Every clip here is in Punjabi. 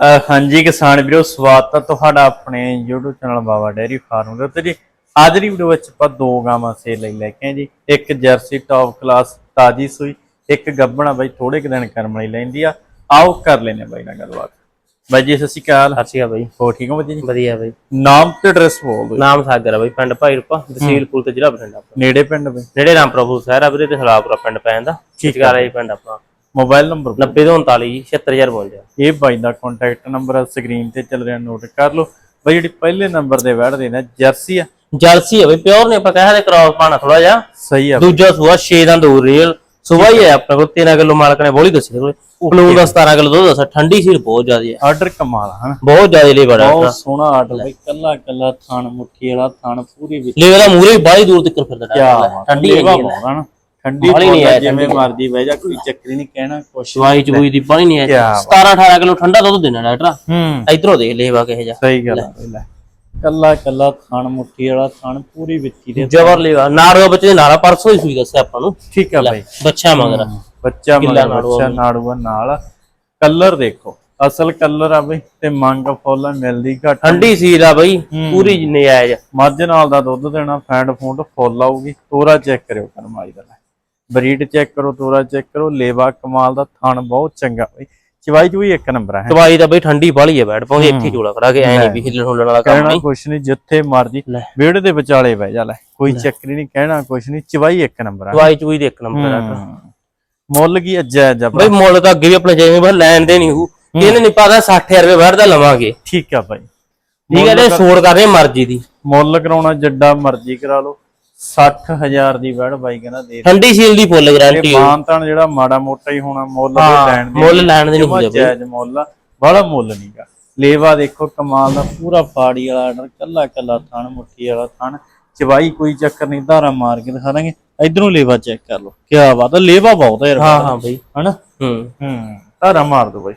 ਹਾਂਜੀ ਕਿਸਾਨ ਵੀਰੋ ਸਵਾਗਤ ਹੈ ਤੁਹਾਡਾ ਆਪਣੇ YouTube channel Baba dairy farm ਦੇ ਉੱਤੇ ਜੀ। ਅੱਜ ਦੀ ਵੀਡੀਓ ਵਿੱਚ ਆਪਾਂ ਦੋ ਗਾਵਾਂ ਸੇਲ ਲਈ ਲੈ ਕੇ ਆਏ ਜੀ। ਇੱਕ ਜਰਸੀ ਟੌਪ ਕਲਾਸ ਤਾਜੀ ਸੂਈ ਇੱਕ ਗੱਬਣਾ ਬਾਈ ਥੋੜੇ ਕੁ ਦਿਨ ਕਰਮ ਲਈ ਲੈਂਦੀ ਆ। ਆਓ ਕਰ ਲੈਨੇ ਬਾਈ ਨਾਲ ਗੱਲਬਾਤ। ਬਾਈ ਜੀ ਸਤਿ ਸ਼੍ਰੀ ਅਕਾਲ। ਸਤਿ ਸ਼੍ਰੀ ਅਕਾਲ ਬਾਈ। ਹੋ ਠੀਕ ਹੋ ਬਾਈ ਜੀ? ਵਧੀਆ ਬਾਈ। ਨਾਮ ਤੇ ਐਡਰੈਸ ਬੋਲ ਦਿਓ ਨਾਮ ਸਾਗਰ ਆ ਬਾਈ ਪਿੰਡ ਭਾਈ ਰੂਪਾ ਤਹਿਸੀਲ ਫੂਲ ਤੇ ਜ਼ਿਲ੍ਹਾ ਬਠਿੰਡਾ। ਨੇੜੇ ਪਿੰਡ ਬਾਈ? ਨੇੜੇ ਰਾਮਪੁਰਾ ਫੂਲ ਸ਼ਹਿਰ ਆ ਵੀਰੇ ਤੇ ਹਲਾਪੁਰਾ ਪਿੰਡ ਪੈ ਜਾਂਦਾ। ਚਿਤਕਾਰਾ ਜੀ ਪਿੰਡ ਆਪਣਾ ਮੋਬਾਈਲ ਨੰਬਰ 90 ਤੋਂ 39 76052 ਇਹ ਬਾਈ ਦਾ ਕੰਟੈਕਟ ਨੰਬਰ ਸਕਰੀਨ ਤੇ ਚੱਲ ਰਿਹਾ ਨੋਟ ਕਰ ਲਓ। ਬਾਈ ਜਿਹੜੀ ਪਹਿਲੇ ਨੰਬਰ ਦੇ ਵੜਦੇ ਨੇ ਜਰਸੀ ਆ। ਜਰਸੀ ਆ ਬਈ ਪਿਓਰ ਨੇ ਆਪਾਂ ਕਹਿਆ ਤੇ ਕ੍ਰਾਸ ਪਾਣਾ ਥੋੜਾ ਜਿਹਾ। ਸਹੀ ਆ। ਦੂਜਾ ਸੂਆ 6 ਦਾ ਦੋ ਰੀਅਲ ਸੂਆ ਹੀ ਹੈ ਆਪਣੇ ਕੋਲ 13 ਕਿਲੋ ਮਾਲਕ ਨੇ ਬੋਲੀ ਦੱਸੀ ਕੋਲ ਪਲੂਨ ਦਾ 17 ਕਿਲੋ ਦੁੱਧ ਦੱਸਿਆ ਠੰਡੀ ਸੀਰ ਬਹੁਤ ਜ਼ਿਆਦੀ ਹੈ ਆਰਡਰ ਕਮਾਲ ਆ, ਹਨਾ? ਬਹੁਤ ਜ਼ਿਆਦਾ ਲਈ ਬੜਾ ਬਹੁਤ ਸੋਹਣਾ ਆਰਡਰ ਬਈ ਕੱਲਾ ਕੱਲਾ ਥਣ ਮੁੱਠੀ ਵਾਲਾ ਥਣ ਪੂਰੀ ਵਿੱਚ। ਲੈ ਵਾਲਾ ਮੂਰੇ ਬਾਹਲੀ ਦੂਰ ਤੱਕ ਫਿਰਦਾ ਠੰਡੀ ਲੇਵਾ ਹੈਗੀ ਬਹੁਤ ਆ ਨਾ ਠੰਡੀ ਬਾਹਲੀ ਨਹੀਂ ਹੈ, ਜਿਵੇਂ ਮਰਦੀ ਬਹਿ ਜਾ ਕੋਈ ਚੱਕਰੀ ਨਹੀਂ ਕਹਿਣਾ ਕੁਛ ਸਵਾਈ ਚਬੂਈ ਦੀ ਬਾਹਲੀ ਨਹੀਂ ਹੈ ਕਿਆ 17 18 ਕਿਲੋ ਠੰਡਾ ਦੁੱਧ ਦੇਣਾ ਡਾਕਟਰ। ਹੂੰ। ਇਧਰੋਂ ਦੇਖ ਲੈਵਾ ਕਿਹੋ ਜਿਹਾ। ਸਹੀ ਗੱਲ ਲੈ। ਕੱਲਾ ਕੱਲਾ ਥਣ ਮੁੱਠੀ ਵਾਲਾ ਥਣ ਪੂਰੀ ਵਿੱਚੀ ਦੇ ਜਬਰ ਲੈਵਾ ਨਾੜੂਆ ਬੱਚੇ ਦੇ ਨਾਲਾ ਪਰਸੋਂ ਹੀ ਸੂਈ ਦੱਸਿਆ ਆਪਾਂ ਨੂੰ। ਠੀਕ ਆ ਬਾਈ। ਬੱਚਾ ਮਗਰ ਬੱਚਾ ਨਾੜੂਆ ਬੱਚਾ ਨਾੜੂਆ ਨਾਲ। ਕਲਰ ਦੇਖੋ ਅਸਲ ਕਲਰ ਆ ਬਈ ਤੇ ਮੰਗ ਫੁੱਲ ਮਿਲਦੀ ਘੱਟ। ਠੰਡੀ ਸੀਲ ਆ ਬਈ ਪੂਰੀ ਨਜਾਇਜ਼ ਮੱਝ ਨਾਲ ਦਾ ਦੁੱਧ ਦੇਣਾ ਫੈਂਡ ਫੂਡ ਫੁੱਲ ਆਊਗੀ ਤੋਰਾ ਚੈੱਕ ਕਰਿਓ ਕਰਮਾਈ ਦਾ ਲੈ। ਬਰੀਡ ਚੈੱਕ ਕਰੋ ਤੋਰਾ ਚੈੱਕ ਕਰੋ ਲੇਵਾ ਕਮਾਲ ਦਾ ਥਣ ਬਹੁਤ ਚੰਗਾ। ਬਈ ਚਵਾਈ ਚੂਈ ਇੱਕ ਨੰਬਰ ਹੈ। ਦਵਾਈ ਦਾ ਬਈ ਠੰਡੀ ਬਾਲੀ ਹੈ ਬੈਠ ਪਾਉਂਦੇ ਇੱਥੇ ਝੋਲਾ ਕਰਾ ਕੇ ਐ ਨਹੀਂ ਵੀ ਹਿੱਲਣ ਹੁੱਲਣ ਵਾਲਾ ਕੰਮ ਨਹੀਂ। ਕੁਛ ਨਹੀਂ ਜਿੱਥੇ ਮਰਜ਼ੀ। ਵਿਹੜੇ ਦੇ ਵਿਚਾਲੇ ਬਹਿ ਜਾ ਲੈ ਕੋਈ ਚੱਕਰੀ ਨਹੀਂ ਕਹਿਣਾ ਕੁਛ ਨਹੀਂ ਚਵਾਈ ਇੱਕ ਨੰਬਰ ਹੈ। ਦਵਾਈ ਚੂਈ ਦੇ ਇੱਕ ਨੰਬਰ ਹਮ। ਮੁੱਲ ਕੀ ਅੱਜਾ ਜਬ ਬਈ ਮੁੱਲ ਤਾਂ ਅੱਗੇ ਵੀ ਆਪਣੇ ਜਿਵੇਂ ਬਸ ਲੈਣ ਦੇ ਨਹੀਂ ਹੂ। ਇਹਨੇ ਨਹੀਂ ਪਤਾ 60000 ਰੁਪਏ ਬੈਠ ਦਾ ਲਵਾਂਗੇ। ਠੀਕ ਆ ਭਾਈ ਠੀਕ ਹੈ ਤੇ ਛੋੜ ਕਰ ਰਹੇ ਮਰਜ਼ੀ ਦੀ। ਮੁੱਲ ਕਰਾਉਣਾ ਜੱਡਾ ਮਰਜ਼ੀ ਕਰਾ ਲਓ। 60000 ਦੀ ਵੜ ਬਾਈ ਕਹਿੰਦਾ ਦੇ ਠੰਡੀ ਸੀਲ ਦੀ ਫੁੱਲ ਗਾਰੰਟੀ ਇਹ ਮਾਨਤਾਨ ਜਿਹੜਾ ਮਾੜਾ ਮੋਟਾ ਹੀ ਹੋਣਾ ਮੁੱਲ ਲੈਣ ਦੇ ਮੁੱਲ ਲੈਣ ਦੇ ਨਹੀਂ ਜਾਇਜ਼ ਮੁੱਲ ਬੜਾ ਮੁੱਲ ਨਹੀਂਗਾ ਲੇਵਾ ਦੇਖੋ ਕਮਾਲ ਦਾ ਪੂਰਾ ਫਾੜੀ ਵਾਲਾ ਆਰਡਰ ਕੱਲਾ ਕੱਲਾ ਥਣ ਮੁੱਠੀ ਵਾਲਾ ਥਣ। ਚਵਾਈ ਕੋਈ ਚੱਕਰ ਨਹੀਂ ਧਾਰਾ ਮਾਰ ਕੇ ਦਿਖਾ ਦਾਂਗੇ। ਇਧਰੋਂ ਲੇਵਾ ਚੈੱਕ ਕਰ ਲਓ। ਕੀ ਬਾਤ ਆ ਲੇਵਾ ਬਹੁਤ ਹੈ ਯਾਰ। ਹਾਂ ਹਾਂ ਬਈ। ਹਨਾ? ਹੂੰ। ਹੂੰ ਧਾਰਾ ਮਾਰ ਦੋ ਬਾਈ।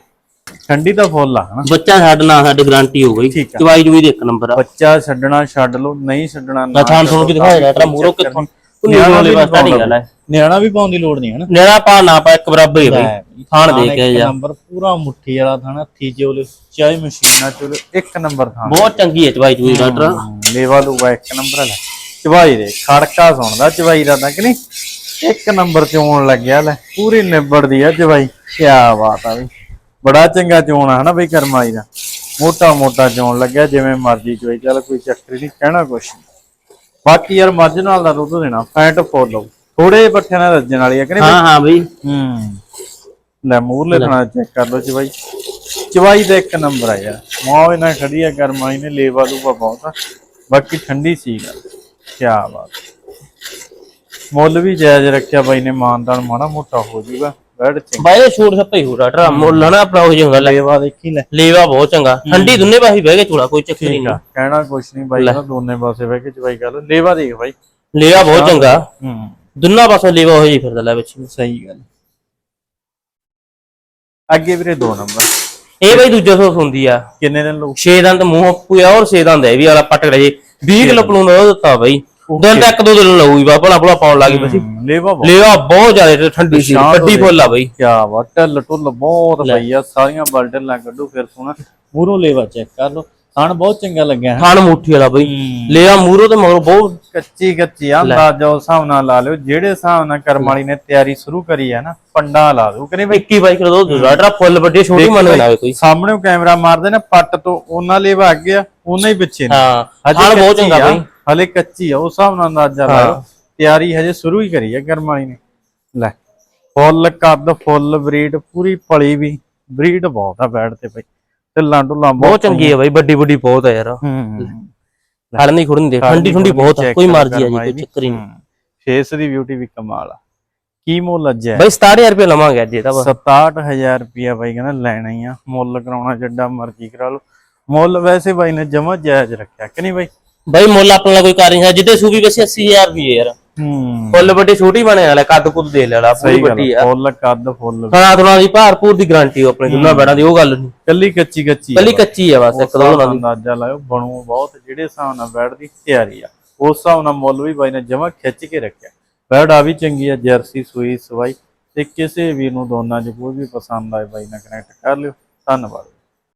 ਠੰਡੀ ਤਾਂ ਫੁੱਲ ਆ ਹਨਾ? ਬੱਚਾ ਛੱਡ ਨਾ ਸਾਡੇ ਗਾਰੰਟੀ ਹੋ ਗਈ। ਠੀਕ ਆ। ਦੇ ਇੱਕ ਨੰਬਰ ਆ। ਬੱਚਾ ਛੱਡਣਾ ਛੱਡ ਲਓ ਨਹੀਂ ਛੱਡਣਾ ਨਾ ਥਾਂ ਤੁਹਾਨੂੰ ਕੀ ਦਿਖਾਇਆ ਡਾਕਟਰ ਮੂਰੋ ਕਿੱਥੋਂ? ਨਿਆਣਾ ਵੀ ਨਹੀਂ ਗੱਲ ਹੈ ਨਿਆਣਾ ਵੀ ਪਾਉਣ ਦੀ ਲੋੜ ਨਹੀਂ ਹਨਾ? ਨਿਆਣਾ ਪਾ ਨਾ ਪਾ ਇੱਕ ਬਰਾਬਰ ਹੀ ਆ ਬਈ। ਥਾਣ ਦੇ ਕੇ ਇੱਕ ਜਾ। ਨੰਬਰ ਪੂਰਾ ਮੁੱਠੀ ਵਾਲਾ ਥਾਣਾ ਥੀਜੇ ਉਹਲੇ ਚਾਹੇ ਮਸ਼ੀਨਾਂ ਚ ਉਹਲੇ ਇੱਕ ਨੰਬਰ ਥਾਣਾ ਬਹੁਤ ਚੰਗੀ ਹੈ ਚਵਾਈ ਚੂਈ ਡਾਕਟਰ। ਲੇਵਾ ਲੂਵਾ ਇੱਕ ਨੰਬਰ ਲੈ। ਚਵਾਈ ਦੇ ਖੜਕਾ ਸੁਣਦਾ ਚਵਾਈ ਦਾ ਤਾਂ ਕਿ ਨਹੀਂ? ਇੱਕ ਨੰਬਰ ਚੋਣ ਲੱਗਿਆ ਲੈ ਪੂਰੀ ਨਿਬੜਦੀ ਆ ਚਵਾਈ ਕੀ ਬਾਤ ਆ ਬਈ। ਬੜਾ ਚੰਗਾ ਚੋਣ ਆ ਹਨਾ ਬਈ ਕਰਮਾਈ ਦਾ। ਮੋਟਾ ਮੋਟਾ ਚੋਣ ਲੱਗਿਆ ਜਿਵੇਂ ਮਰਜ਼ੀ ਚਵਾਈ ਚੱਲ ਕੋਈ ਚੱਕਰ ਨਹੀਂ ਕਹਿਣਾ ਕੁਛ। ਬਾਕੀ ਯਾਰ ਮੱਝ ਨਾਲ ਦਾ ਦੁੱਧ ਦੇਣਾ ਫੈਟ ਫੋਲੋ। ਥੋੜੇ ਪੱਠਿਆਂ ਨਾਲ ਰੱਜਣ ਵਾਲੀ ਆ ਕਿ ਨਹੀਂ ਹਾਂ ਹਾਂ ਬਈ। ਹੂੰ। ਲੈ ਮੂਰਲੇ ਥਣਾ ਚੈੱਕ ਕਰ ਲਓ ਚਵਾਈ। ਚਵਾਈ ਦਾ ਇੱਕ ਨੰਬਰ ਆ ਯਾਰ। ਮੌਜ ਨਾਲ ਖੜੀ ਆ ਗਰਮਾਈ ਨੇ ਲੇਵਾ ਲੂਵਾ ਬਹੁਤ ਆ। ਬਾਕੀ ਠੰਡੀ ਸੀ ਗੱਲ ਕੀ ਬਾਤ। ਮੁੱਲ ਵੀ ਜਾਇਜ਼ ਰੱਖਿਆ ਬਾਈ ਨੇ ਮਾਨਦਾਨ ਮਾੜਾ ਮੋਟਾ ਹੋ ਜਾਊਗਾ ਬੈਡ ਚੰਗਾ। ਬਾਈ ਇਹ ਛੂਟ ਸੱਪੇ ਹੋ ਡਾਕਟਰ ਮੁੱਲ ਨਾ ਆਪਣਾ ਹੋ ਜਾਂਦਾ ਲੈ ਲੇਵਾ ਦੇਖੀ ਲੈ। ਲੇਵਾ ਬਹੁਤ ਚੰਗਾ। ਠੰਡੀ ਦੁੰਨੇ ਪਾਸੇ ਬਹਿ ਕੇ ਚੂੜਾ ਕੋਈ ਚੱਕਰ ਨਹੀਂ ਕਹਿਣਾ ਕੁਛ ਨਹੀਂ ਬਾਈ ਨਾ ਦੋਨੇ ਪਾਸੇ ਬਹਿ ਕੇ ਚਵਾਈ ਕਰ ਲੇਵਾ ਦੇਖ ਬਾਈ। ਲੇਵਾ ਬਹੁਤ ਚੰਗਾ। ਹੂੰ। ਦੁੰਨਾ ਪਾਸੋਂ ਲੇਵਾ ਹੋ ਜੀ ਫਿਰਦਾ ਲੈ ਵਿੱਚ। ਸਹੀ ਗੱਲ। ਅੱਗੇ ਵੀਰੇ ਦੋ ਨੰਬਰ। ਇਹ ਬਈ ਦੂਜਾ ਸੋਸ ਹੁੰਦੀ ਆ। ਕਿੰਨੇ ਦਿਨ ਲਊ? 6 ਦੰਦ ਮੂੰਹ ਪਿਆ ਔਰ 6 ਦੰਦ ਹੈ ਇਹ ਵੀ ਵਾਲਾ ਪਟਕ ਰਹੇ 20 ਕਿਲੋ ਪਲੂਨ ਉਹ ਦਿੱਤਾ ਬਈ। ਦਿਨ ਤੱਕ ਦੋ ਦਿਨ ਲਊਗੀ ਬਾ ਭਲਾ ਭਲਾ ਪਾਉਣ ਲੱਗੀ ਬਸੀ ਲੇਵਾ ਬਹੁਤ। ਲੇਵਾ ਬਹੁਤ ਜ਼ਿਆਦਾ ਠੰਡੀ ਸੀ ਕੱਡੀ ਫੁੱਲ ਆ ਬਈ। ਕਿਆ ਵਾ ਢਿੱਲ ਢੁੱਲ ਬਹੁਤ ਪਈ ਆ ਸਾਰੀਆਂ ਬਲਟਨ ਲਾ ਕੱਢੋ ਫਿਰ ਸੋਣਾ ਮੂਰੋਂ ਲੇਵਾ ਚੈੱਕ ਕਰ ਲਓ। ਥਣ ਬਹੁਤ ਚੰਗਾ ਲੱਗਿਆ ਹੈ ਖਾਣ ਮੁੱਠੀ ਵਾਲਾ ਬਈ। ਲੇਵਾ ਮੂਰੋ ਤੇ ਮਗਰੋਂ ਬਹੁਤ ਕੱਚੀ ਕੱਚੀ ਆ। ਅੰਦਾਜ਼ਾ ਉਸ ਹਿਸਾਬ ਨਾਲ ਲਾ ਲਿਓ। ਜਿਹੜੇ ਹਿਸਾਬ ਨਾਲ ਕਰਮ ਵਾਲੀ ਨੇ ਤਿਆਰੀ ਸ਼ੁਰੂ ਕਰੀ ਹੈ ਨਾ ਪੰਡਾ ਲਾ ਦੋ ਕਹਿੰਦੇ ਬਈ। 21 ਬਾਈ ਦੁੱਧ ਡਾਕਟਰ ਫੁੱਲ ਵੱਡੀ ਛੋਟੀ ਮੰਨ ਨਾ ਕੋਈ। ਸਾਹਮਣੇ ਕੈਮਰਾ ਮਾਰਦੇ ਨੇ ਪੱਟ ਤੋਂ ਉਹਨਾਂ ਲੇਵਾ ਅੱਗੇ ਆ ਉਹਨਾਂ ਹੀ ਪਿੱਛੇ ਨੇ। ਹਾਂ ਖਾਣ ਬਹੁਤ ਚੰਗਾ ਬਈ। ਹਲੇ ਕੱਚੀ ਆ ਉਸ ਹਿਸਾਬ ਨਾਲ ਅੰਦਾਜ਼ਾ ਲਾਓ। ਤਿਆਰੀ ਹਜੇ ਸ਼ੁਰੂ ਹੀ ਕਰੀ ਆ ਕਰਮ ਵਾਲੀ ਨੇ। ਲੈ ਫੁੱਲ ਕੱਦ ਫੁੱਲ ਬਰੀਡ ਪੂਰੀ ਪਲੀ ਵੀ। ਬਰੀਡ ਬਹੁਤ ਆ ਬੈਡ ਤੇ ਬਈ। ਢਿੱਲਾਂ ਢੁੱਲਾਂ ਬਹੁਤ ਬਹੁਤ ਚੰਗੀ ਹੈ ਬਾਈ ਵੱਡੀ ਵੱਡੀ ਬਹੁਤ ਹੈ ਯਾਰ। ਹੂੰ ਖੜਨੀ ਖੁੜਨੀ ਦੇ ਠੰਡੀ ਠੰਡੀ ਬਹੁਤ ਆ ਕੋਈ ਮਰਜ਼ੀ ਆ ਜੀ ਕੋਈ ਚੱਕਰ ਹੀ ਨਹੀਂ। ਫੇਸ ਦੀ ਬਿਊਟੀ ਵੀ ਕਮਾਲ ਆ। ਕੀ ਮੁੱਲ ਅੱਜ ਹੈ? ਬਾਈ 67000 ਰੁਪਏ ਲਵਾਂਗੇ ਅੱਜ ਇਹਦਾ ਬਸ। 67000 ਰੁਪਿਆ ਬਾਈ ਕਹਿੰਦਾ ਲੈਣਾ ਹੀ ਆ। ਮੁੱਲ ਕਰਾਉਣਾ ਜਿੱਡਾ ਮਰਜ਼ੀ ਕਰਾ ਲਓ। ਮੁੱਲ ਵੈਸੇ ਬਾਈ ਨੇ ਜਮਾ ਜਾਇਜ਼ ਰੱਖਿਆ ਕਿ ਨਹੀਂ ਬਾਈ? ਬਾਈ ਮੁੱਲ ਆਪਣਾ ਨਾਲ ਕੋਈ ਕਰ ਨਹੀਂ ਸਕਦਾ ਜਿੱਦੇ ਸੂਬੀ ਵੈਸੇ 80000 ਰੁਪਏ ਯਾਰ। ਹੂੰ। ਫੁੱਲ ਵੱਡੀ ਛੋਟੀ ਬਣੇ ਵਾਲਾ ਕੱਦ ਕੁੱਦ ਦੇ ਲੈਣਾ ਪੂਰੀ ਸਹੀ ਗੱਲ ਵੱਡੀ ਆ, ਫੁੱਲ ਕੱਦ ਫੁੱਲ। ਖਾਣਾ ਥੋੜਾ ਦੀ ਭਾਰਪੂਰ ਦੀ ਗਾਰੰਟੀ ਆਪਣੇ ਦੁੱਲਾ ਬੈੜਾਂ ਦੀ ਉਹ ਗੱਲ ਨਹੀਂ। ਕੱਲੀ ਕੱਚੀ ਕੱਚੀ ਕੱਲੀ ਕੱਚੀ ਆ ਬਸ ਇੱਕ ਦੋ ਦਾ ਅੰਦਾਜ਼ਾ ਲਾਇਓ ਬਣੂ ਬਹੁਤ ਜਿਹੜੇ ਹਿਸਾਬ ਨਾਲ ਬੈਡ ਦੀ ਤਿਆਰੀ ਆ। ਉਸ ਹਿਸਾਬ ਨਾਲ ਮੁੱਲ ਵੀ ਬਾਈ ਨੇ ਜਮਾ ਖਿੱਚ ਕੇ ਰੱਖਿਆ। ਬੈਡ ਆ ਵੀ ਚੰਗੀ ਆ ਜਰਸੀ ਸੂਈ ਸਵਾਈ ਤੇ ਕਿਸੇ ਵੀ ਨੂੰ ਦੋਨਾਂ ਚ ਕੋਈ ਵੀ ਪਸੰਦ ਆਏ ਬਾਈ ਨਾਲ ਕਨੈਕਟ ਕਰ ਲਿਓ। ਧੰਨਵਾਦ।